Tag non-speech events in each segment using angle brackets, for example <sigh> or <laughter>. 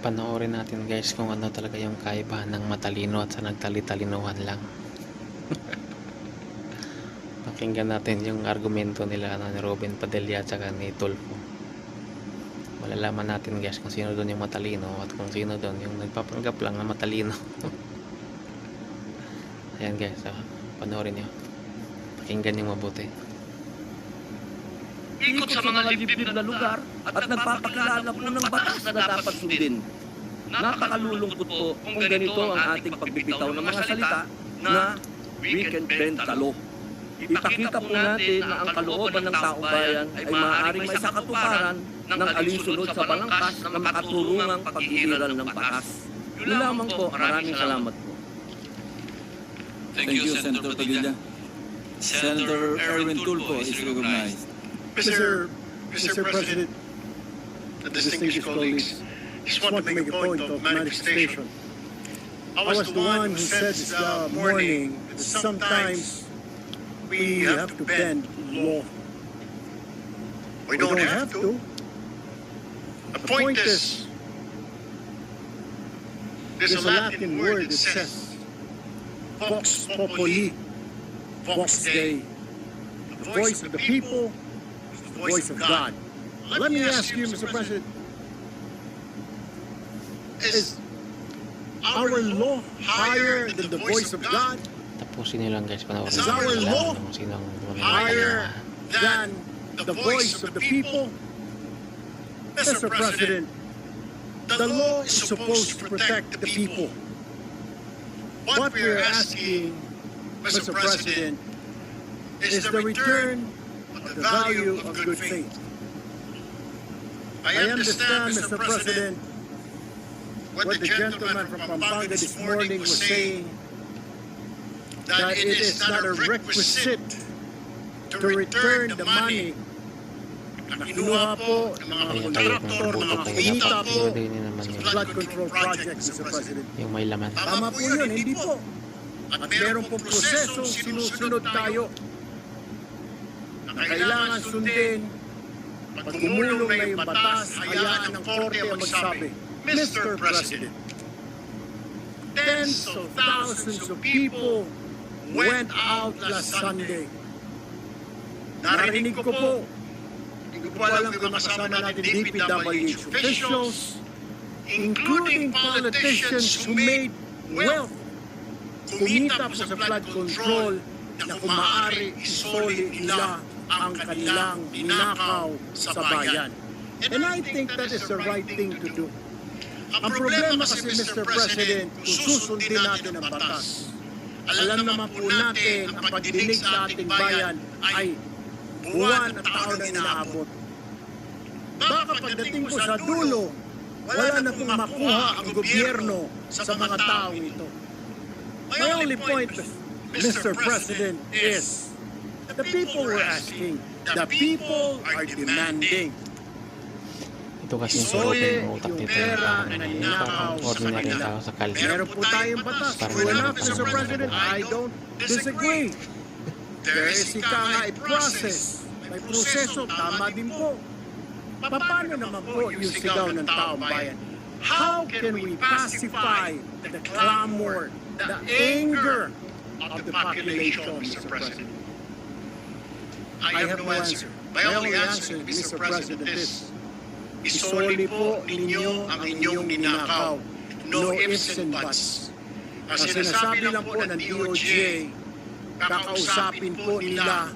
panoorin natin guys kung ano talaga yung kaibahan ng matalino at sa nagtalitalinuhan lang. <laughs> Pakinggan natin yung argumento nila ano, ni Robin Padilla at saka ni Tulfo. Malalaman natin guys kung sino doon yung matalino at kung sino doon yung nagpapanggap lang na matalino. <laughs> Ayan guys, ah, panoorin nyo. Pakinggan nyo mabuti. Ikot sa mga liblib na lugar at nagpapakilala po ng batas na dapat sundin. Nakakalulungkot po kung ganito ang ating pagbibitaw ng mga salita na we can bend the law. Ipakita po natin na ang kalooban ng taong bayan ay maaaring may sakatuparan ng alinsunod sa balangkas na makaturungang paghihiran ng batas. Yun lamang po, maraming salamat po. Thank you, Senator Padilla. Senator Erwin Tulfo is recognized. Mr. Mr. President, distinguished colleagues, just want to make a point of manifestation. I was the one who said this uh, morning that sometimes we have to bend law. We don't have to. The point is, there's a Latin word that says, Vox Populi, Vox Dei. The voice of the people is the voice of God. Let me ask you, Mr. President, is our law higher than the voice of God? Tapusin nyo guys, panoorin Is our law Higher than the voice of the people? Mr. President, the law is supposed to protect the people. What we are asking, Mr. President, is the return of the value of good faith. I understand, Mr. President, what the gentleman from Pampanga this morning was saying, that it is not a requisite to return the money na kinuha po ng mga kontraktor, mga kumita po sa flood control project, Mr. President. Yung may laman. Tama po yun, hindi po. At meron pong proseso sinusunod tayo na kailangan sundin. pag gumulong na yung batas, hayaan ng korte ang magsabi, Mr. President, tens of thousands of people went out last Sunday. Narinig ko po, hindi ko po alam kung makasama natin DPWH officials, including politicians who made wealth. Kumita po sa flood control na kung maaari isoli nila ang kanilang ninakaw sa bayan. And I think that is the right thing to do. Ang problema kasi, Mr. President, kung susundin natin ang batas, alam naman po natin ang pagdinig sa ating bayan ay buwan at taon na inaabot. Baka pagdating po sa dulo, wala na pong makuha ang gobyerno sa mga taong ito. My only point, Mr. President, is the people were asking, the people are demanding. Ito kasi yung Isole yung utak nito. Yung na parang sa ordinary kanila. tao sa kalye. Meron po tayong batas. True enough, Mr. President, I don't disagree. There is ika nga a process. May proseso, tama din po. Paano naman po yung sigaw ng taong bayan? How can we pacify the clamor, the anger of the population, Mr. President? I have no answer. My only answer, Mr. President, is isoli po ninyo ang inyong ninakaw. No ifs and buts. Ang sinasabi lang po ng DOJ, kakausapin po nila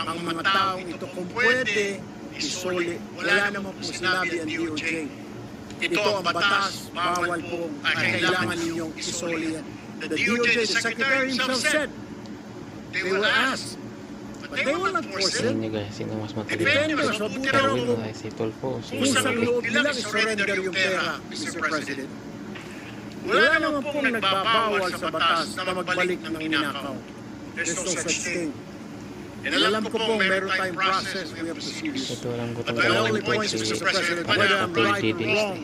ang mga taong ito kung pwede, isoli. Wala naman po sinabi ang DOJ. Ito ang batas, bawal po, kailangan ninyong isoli yan. The DOJ, the Secretary himself said, they will ask, but they will not force it. Nyo guys, sino mas matalino? Depende sa Will kung ay si Tulfo. Kung sa loob nilang i-surrender yung pera, Mr. President. Wala naman pong nagbabawal sa batas na magbalik ng ninakaw. There's no such thing. And alam ko po, meron tayong process, we have procedures. Ito lang my only gawin point, si Mr. President, whether I'm right or wrong,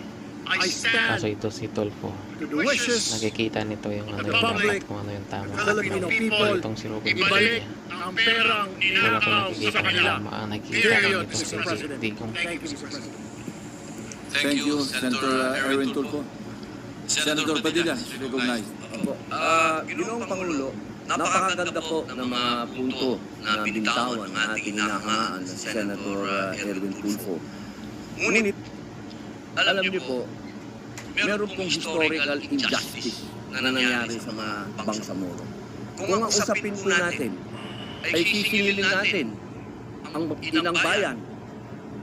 I Kaso stand ito si Tulfo. to the wishes Nakikita nito yung ano yung dapat kung ano yung tama. Filipino people, Itong si Robin ibalik Padilla. ang perang Wala ko ninakaw nakikita sa ng kanila. tama. Ang nakikita ko Period, itong si Mr. President. Digong. Thank you, Mr. President. Thank you, Senator uh, Erwin Tulfo. Senator Padilla recognized. Opo. Ah, Ginoong Pangulo, napakaganda po ng mga punto na binitawan ng ating hinahangaan ng Senator ah, Erwin Tulfo. Ngunit, alam niyo po, meron pong historical injustice na nangyayari sa mga Bangsamoro. Kung ang usapin po natin ay sisingilin natin ang inang bayan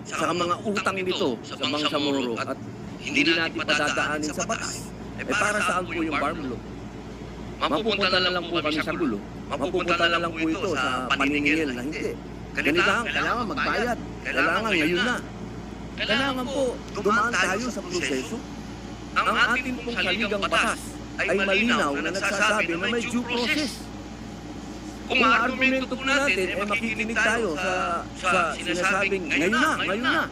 sa mga utang nito sa Bangsamoro at hindi natin padadaanin sa batas, eh para saan po yung farm law? Mapupunta na lang po kami sa gulo. Mapupunta na lang po ito sa paniningil na hindi. Ganito, kailangan magbayad. Kailangan ngayon na. Kailangan po dumaan tayo sa proseso. Ang ating pong saligang batas ay malinaw na nagsasabi na may due process. Kung ang argumento po natin ay makikinig tayo sa, sa sinasabing ngayon na, ngayon na.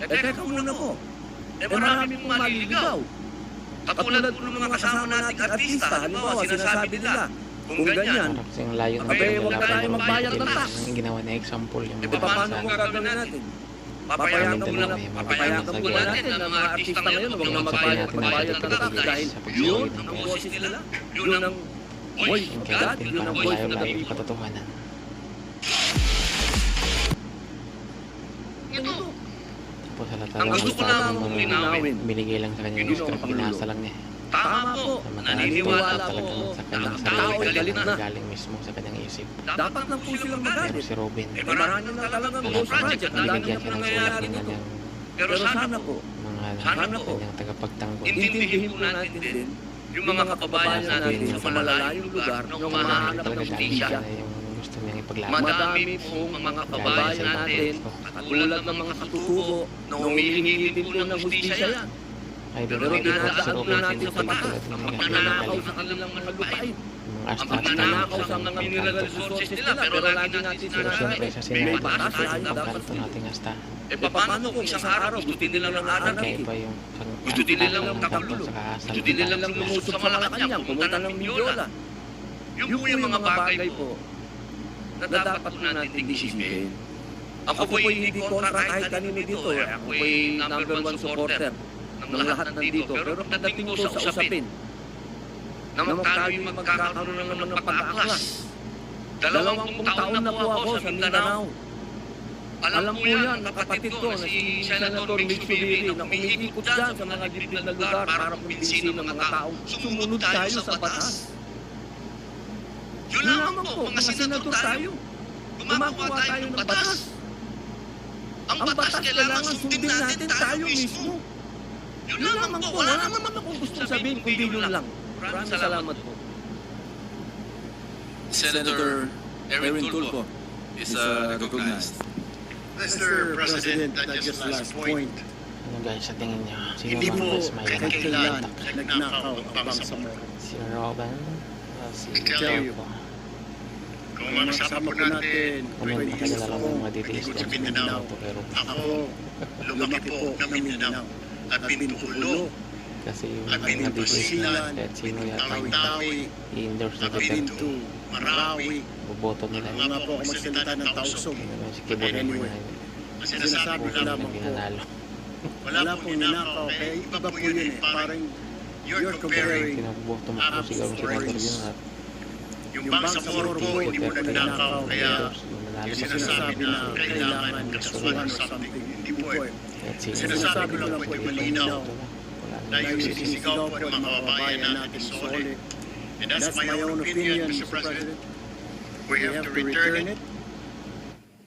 Eh teka muna po. Eh marami pong maliligaw. Katulad po ng mga kasama nating artista, halimbawa sinasabi nila, kung ganyan, Parang kasing layo ng na wala tayo pa magbayad ng tax. Yung ginawa na example yung eh mga paano kung gagawin natin? Papayagan po na papayagan po natin ang mga artista ngayon huwag na magbayad, magbayad ng tax dahil yun ang boses nila, yun ang voice Yung of God, yun ang voice yung people. katotohanan. Lang gusto ko yung lang mga binigay lang sa kanya yung script, binasa lang niya. Tama po, Na naniniwala po ako sa na kanyang ang tao sarili, ay galit na. galing mismo sa kanyang isip. Dapat lang po silang Pero magalit. si Robin, Eh marami na talagang wala pa project, ang dami binigyan na po siya ng sulat nangyayari ng kanyang Pero sana po, mga Sana po. kanyang tagapagtanggol. intindihin po natin din yung mga kababayan natin sa malalayong lugar na umahanap Talaga ng siya hustisya. na yung gusto niyang ipaglaban. Madami pong mga kababayan natin, katulad ng mga katutubo, na humihingi din po ng hustisya yan. Ay, Pero pero dinadaan si po Robin natin sa tinutulad batas ng ang mga galing. sa kanilang mga lupain. Mga Ang asta-asta sa mga mineral resources nila, pero lagi natin Pero sinasabi, siyempre sa may sinabi, dapat pagkanto nating asta. Eh paano kung isang araw gusto nila ng anarchy? Kaya iba yung Gusto din nilang ang kagulo. sa kaasal. Gusto din nilang lumusot sa Malacanang, pumunta ng Mindiola. Yun po yung mga bagay po na dapat po natin isipin. Ako po hindi kontra kahit kanino dito. eh. Ako po number one supporter ng lahat nandito. Pero pagdating po sa usapin, na tayo magkakaroon na naman ng pag-aaklas. Dalawang pong taon na po ako sa Mindanao. Alam mo yan, kapatid ko na si Senator Mitsubiri na umiikot dyan sa mga dibdib na lugar para kumbinsin ng mga taong sumunod tayo sa batas. Yun lamang po, mga senador tayo. Gumagawa tayo ng batas. Ang batas kailangan sundin natin tayo mismo. Yun lamang po, wala naman akong gustong sabihin kundi yun lang. Maraming salamat po. Senator Erwin Tulfo is uh, recognized. Mr. President, uh, just last point, Ano guys, sa tingin niyo? Sino hindi bang po kailan nagnakaw ang Bangsamoro. Si Robin? o si I tell you. Kung ang kasama po natin, Ano yung 20 years matagal alam ago, ng mga details. Ako, <laughs> lumaki po ng Mindanao at Pintulo, Kasi yung at mga details na kahit sino yata i-endorse na Pintu, Marawi. boboto nila. Mga nga po ako magsalita ng tausog. Na Anyway, yung Sinasabi ko lamang po, wala pong ninakaw, kaya iba po yun eh. Parang you're comparing Kinaboto mo po siguro si Senator yun at yung Bangsamoro po, hindi mo nagnakaw, kaya yung sinasabi na kailangan kasuhan or something, hindi po eh. Sinasabi ko lang po yung malinaw na yung sinisigaw po ng mga kababayan natin solid. And that's my own opinion, Mr. President. We have to return it